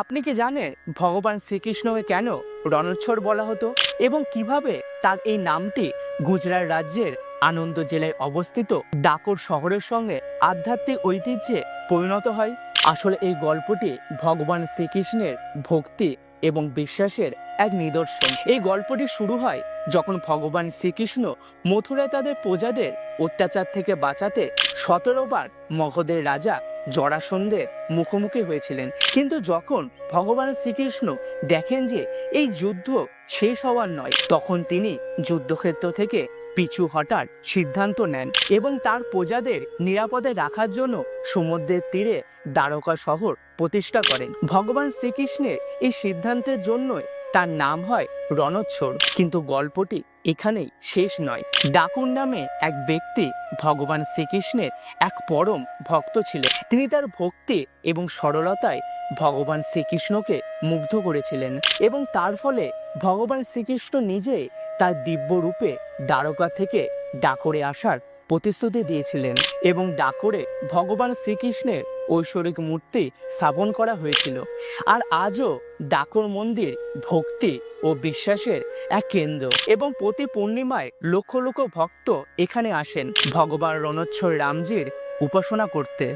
আপনি কি জানেন ভগবান শ্রীকৃষ্ণকে কেন রণচ্ছর বলা হতো? এবং কীভাবে তার এই নামটি গুজরাট রাজ্যের আনন্দ জেলায় অবস্থিত ডাকর শহরের সঙ্গে আধ্যাত্মিক ঐতিহ্যে পরিণত হয়? আসলে এই গল্পটি ভগবান শ্রীকৃষ্ণের ভক্তি এবং বিশ্বাসের এক নিদর্শন। এই গল্পটি শুরু হয় যখন ভগবান শ্রীকৃষ্ণ মথুরায় তাদের প্রজাদের অত্যাচার থেকে বাঁচাতে সতেরো বার মগধের রাজা জরাসন্ধের মুখোমুখি হয়েছিলেন। কিন্তু যখন ভগবান শ্রীকৃষ্ণ দেখেন যে এই যুদ্ধ শেষ হওয়ার নয়, তখন তিনি যুদ্ধক্ষেত্র থেকে পিছু হটার সিদ্ধান্ত নেন এবং তার প্রজাদের নিরাপদে রাখার জন্য সমুদ্রের তীরে দ্বারকা শহর প্রতিষ্ঠা করেন। ভগবান শ্রীকৃষ্ণের এই সিদ্ধান্তের জন্যই তার নাম হয় রণচ্ছর কিন্তু গল্পটি এখানেই শেষ নয়। ডাকুর নামে এক ব্যক্তি ভগবান শ্রীকৃষ্ণের এক পরম ভক্ত ছিলেন। তিনি তার ভক্তি এবং সরলতায় ভগবান শ্রীকৃষ্ণকে মুগ্ধ করেছিলেন এবং তার ফলে ভগবান শ্রীকৃষ্ণ নিজে তার দিব্য রূপে দ্বারকা থেকে ডাকরে আসার প্রতিশ্রুতি দিয়েছিলেন এবং ডাকরে ভগবান শ্রীকৃষ্ণের ঐশ্বরিক মূর্তি স্থাপন করা হয়েছিল। আর আজও ডাকর মন্দির ভক্তি ও বিশ্বাসের এক কেন্দ্র এবং প্রতি পূর্ণিমায় লক্ষ লক্ষ ভক্ত এখানে আসেন ভগবান রণোচ্ছর রামজির উপাসনা করতে।